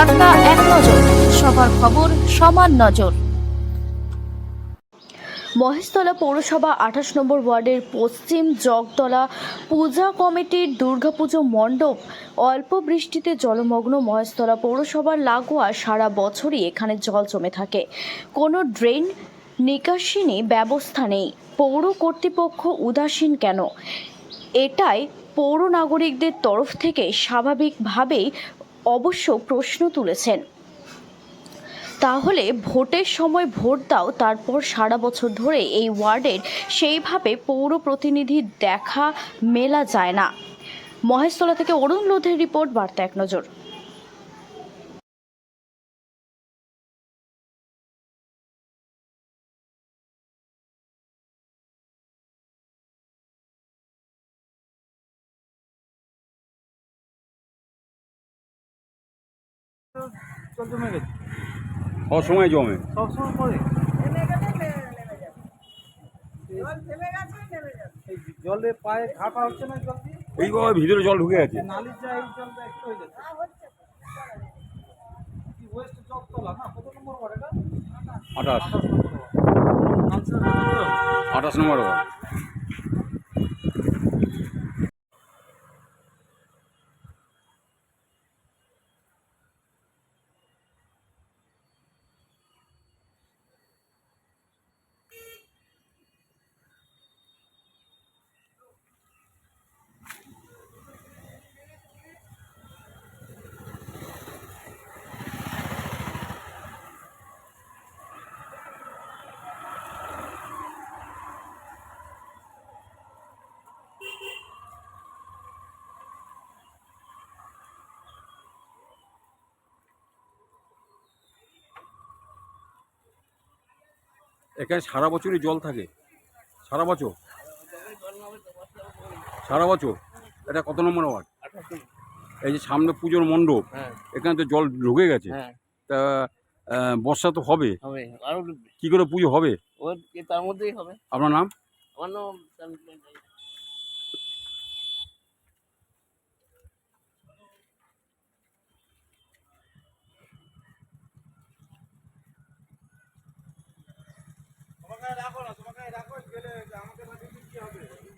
বার্তা এক নজর সবার খবর সমান নজর। মহেশতলা পৌরসভা আঠাশ নম্বর ওয়ার্ডের পশ্চিম জগতলা পূজা কমিটির দুর্গাপুজো মণ্ডপ, অল্প বৃষ্টিতে জলমগ্ন মহেশতলা পৌরসভার লাগোয়া সারা বছরই এখানে জল জমে থাকে। কোনো ড্রেন নিকাশিনী ব্যবস্থা নেই। পৌর কর্তৃপক্ষ উদাসীন কেন? এটাই পৌর নাগরিকদের তরফ থেকে স্বাভাবিকভাবেই অবশ্য প্রশ্ন তুলেছেন। তাহলে ভোটের সময় ভোট দাও, তারপর সারা বছর ধরে এই ওয়ার্ডের সেইভাবে পৌর প্রতিনিধি দেখা মেলা যায় না। মহেশতলা থেকে অরুণ লোধের রিপোর্ট, বার্তা এক নজর। জল জমে গেছে। সব সময় জমে। সবসময় জলে পায়ে ঘাটা হচ্ছে না জল এইভাবে ভিতরে জল ঢুকে গেছে। নালির যা এই জলটা একটু হয়ে যাচ্ছে ওয়েস্ট জব তোলা না? কত নম্বর ওয়ার্ড এটা? আঠাশ। আঠাশ নম্বর ওয়ার্ড। এখানে সারা বছরই জল থাকে। সারা বছর? সারা বছর? এটা কত নম্বর ওয়ার্ড? এই যে সামনে পুজোর মণ্ডপ হ্যাঁ। এখানে তো জল ঢুকে গেছে। হ্যাঁ। তা বর্ষা তো হবে। কি করে পুজো হবে? তার মধ্যেই হবে। আপনার নাম? আমার নাম রাখো না তোমাকে রাখো গেলে আমাকে না বাড়ি কি হবে?